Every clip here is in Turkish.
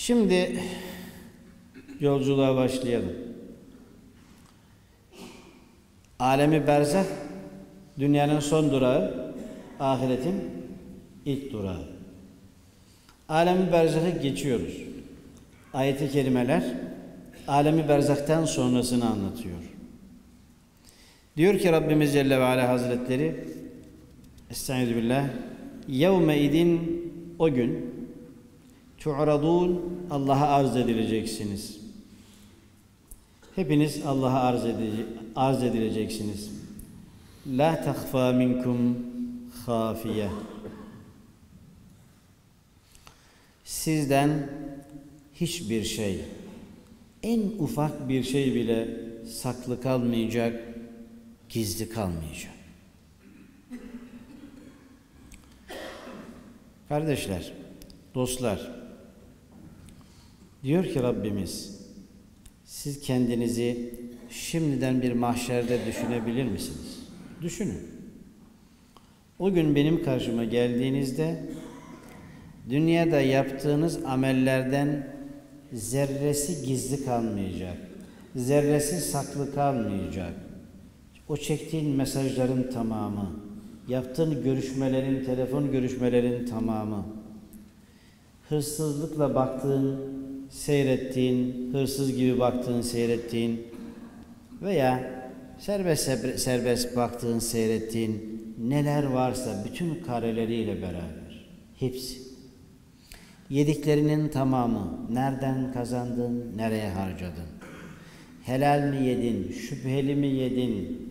Şimdi yolculuğa başlayalım. Alemi berzah dünyanın son durağı, ahiretin ilk durağı. Alemi berzahı geçiyoruz. Ayet-i kerimeler alemi berzaktan sonrasını anlatıyor. Diyor ki Rabbimiz Celle ve Ala Hazretleri Estaizu billah Yevme idin o gün tu'radun Allah'a arz edileceksiniz. Hepiniz Allah'a arz, edici, arz edileceksiniz. La tahfa minkum hafiye. Sizden hiçbir şey, en ufak bir şey bile saklı kalmayacak, gizli kalmayacak. Kardeşler, dostlar, diyor ki Rabbimiz, siz kendinizi şimdiden bir mahşerde düşünebilir misiniz? Düşünün. O gün benim karşıma geldiğinizde dünyada yaptığınız amellerden zerresi gizli kalmayacak. Zerresi saklı kalmayacak. O çektiğin mesajların tamamı, yaptığın görüşmelerin, telefon görüşmelerin tamamı, hırsızlıkla baktığın, seyrettiğin, hırsız gibi baktığın, seyrettiğin veya serbest serbest baktığın, seyrettiğin neler varsa bütün kareleriyle beraber hepsi. Yediklerinin tamamı nereden kazandın, nereye harcadın? Helal mi yedin, şüpheli mi yedin,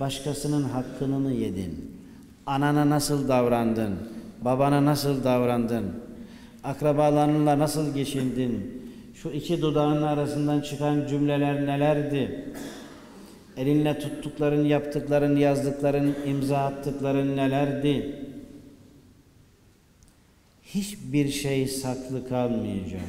başkasının hakkını mı yedin? Anana nasıl davrandın, babana nasıl davrandın, akrabalarınla nasıl geçindin? Şu iki dudağın arasından çıkan cümleler nelerdi? Elinle tuttukların, yaptıkların, yazdıkların, imza attıkların nelerdi? Hiçbir şey saklı kalmayacak.